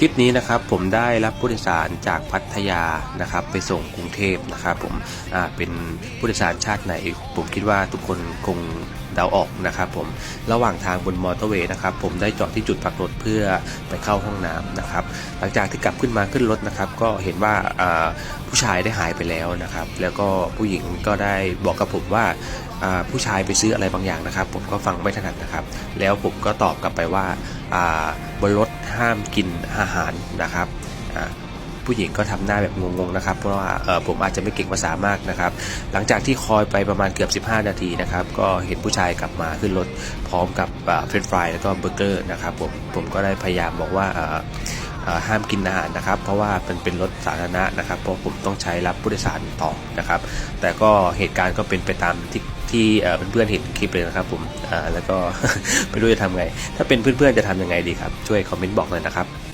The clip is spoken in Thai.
ทริปนี้นะครับผมได้รับผู้โดยสารจากพัทยานะครับไปส่งกรุงเทพนะครับผมอ่าเป็นผู้โดยสารชาติไหน ผมคิดว่าทุกคนคง เดาออกนะครับผมระหว่างทางบนมอเตอร์เวย์นะครับผมได้จอดที่จุดพักรถเพื่อไปเข้าห้องน้ำนะครับหลังจากที่กลับขึ้นมาขึ้นรถนะครับก็เห็นว่าผู้ชายได้หายไปแล้วนะครับแล้วก็ผู้หญิงก็ได้บอกกับผมว่าผู้ชายไปซื้ออะไรบางอย่างนะครับ ผมก็ฟังไม่ถนัดนะครับ แล้วผมก็ตอบกลับไปว่าบนรถห้ามกินอาหารนะครับ ผู้หญิงก็ทำหน้าแบบงงๆนะครับเพราะว่าผมอาจจะไม่เก่งภาษามากนะครับ หลังจากที่คอยไปประมาณเกือบ 15 นาทีนะครับก็เห็นผู้ชายกลับมาขึ้นรถพร้อมกับเฟรนฟรายแล้วก็เบอร์เกอร์นะครับผมผมก็ได้พยายามบอกว่าห้ามกินอาหารนะครับ เพราะว่าเป็นเป็นรถสาธารณะนะครับ เพราะผมต้องใช้รับผู้โดยสารต่อนะครับ แต่ก็เหตุการณ์ก็เป็นไปตามที่ที่เพื่อนๆเห็นคลิปเลยนะครับผมแล้วก็ไม่รู้จะทำไง ถ้าเป็นเพื่อนๆจะทำยังไงดีครับ ช่วยคอมเมนต์บอกหน่อยนะครับ